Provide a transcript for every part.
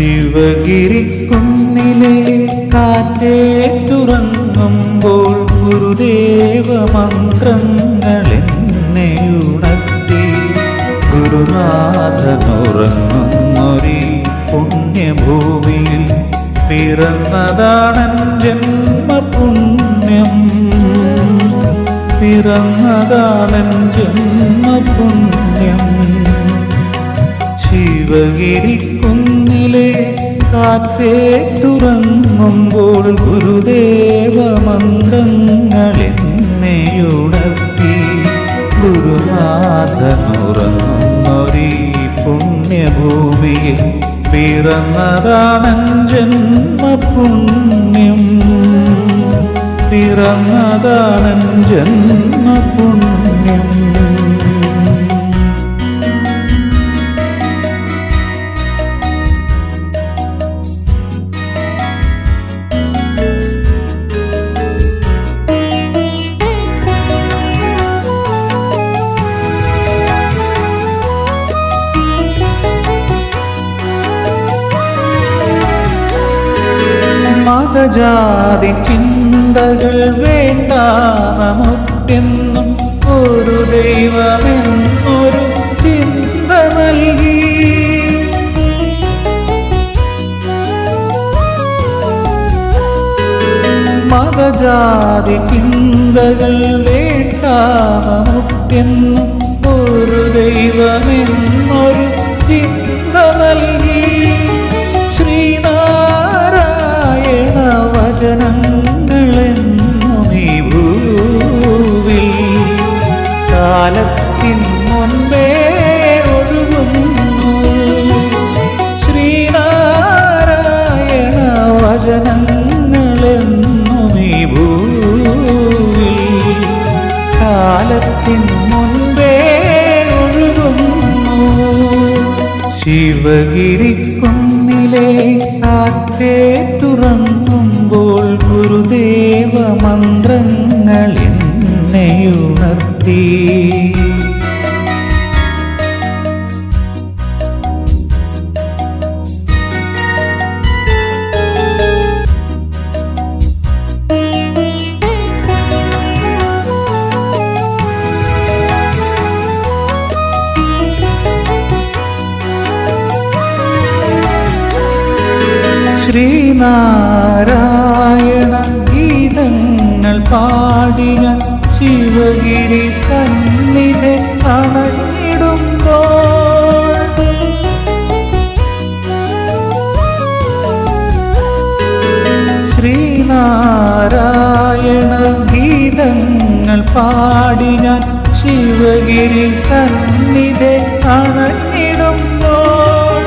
ശിവഗിരിക്കുന്നിലെ കാറ്റേറ്റുറങ്ങുമ്പോൾ ഗുരുദേവ മന്ത്രങ്ങൾ എന്നെ ഉണർത്തി. ഗുരുനാഥനുറങ്ങുന്നൊരീ പുണ്യഭൂമിയിൽ പിറന്നതാണൻ ജന്മപുണ്യം. പിറന്നതാണൻ ജന്മപുണ്യം. ശിവഗിരിക്കുന്നിലെ കാറ്റേറ്റുറങ്ങുമ്പോൾ ഗുരുദേവ മന്ത്രങ്ങളെന്നെയുണർത്തി ഗുരുനാഥനുറങ്ങുന്നൊരീ പുണ്യഭൂമിയിൽ പിറന്നതാണഞ്ചന്മ ജന്മപുണ്യം. പിറന്നതാണഞ്ചന്മ ജന്മപുണ്യം. മതജാതി ചിന്തകൾ വേണ്ട നമുക്കെന്നും ഒരു ദൈവമെന്നൊരു ചിന്ത നൽകി. മതജാതി ചിന്തകൾ വേണ്ട നമുക്കെന്നും കാലത്തിൻ മുൻപേ ഒഴുകുന്നു. ശ്രീനാരായണ വചനങ്ങളെന്നു നീ ഭൂവിൽ കാലത്തിൻ മുൻപേ ഒഴുകുന്നു. ശിവഗിരിക്കുന്നിലെ കാറ്റേ തുറങ്ങുമ്പോൾ ഗുരുദേവ മന്ത്രങ്ങൾ എന്നെയുണർത്തി. ശ്രീനാരായണ ഗീതങ്ങൾ പാടിയ ശിവഗിരി സന്നിധി അണഞ്ഞിടുമ്പോൾ ശ്രീനാരായണ ഗീതങ്ങൾ പാടി ഞാൻ ശിവഗിരി സന്നിധി അണഞ്ഞിടുമ്പോൾ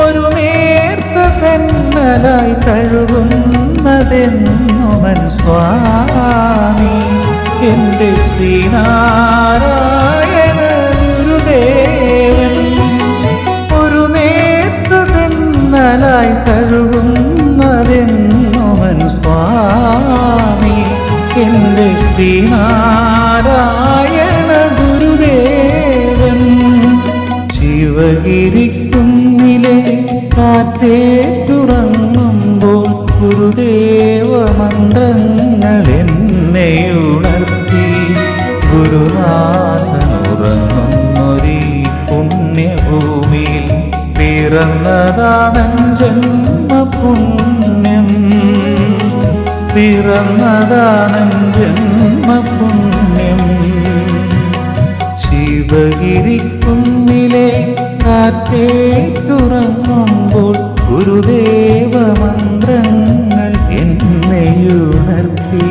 ഒരു നേർത്ത തെന്നലായി തഴുകുന്നതെന്നുമൻ സ്വാമി എന്റെ ഗുരുദേവൻ ഒരു നേർത്ത തെന്നലായി തഴുകുന്നതെന്നുമൻ സ്വാമി എന്റെ ശ്രീനാരായണ ഗുരുദേവൻ ശിവഗിരിക്കുന്നിലെ കാറ്റേ തുറങ്ങുമ്പോൾ മന്ത്രങ്ങൾ ഭൂമിയിൽ പിറന്നതാണെൻ പുണ്യം പിറന്നതാണെൻ പുണ്യം ശിവഗിരിക്കുന്നിലെ കാറ്റേറ്റുറങ്ങുമ്പോൾ ഗുരുദേവ മന്ത്രങ്ങൾ എന്നെയുണർത്തി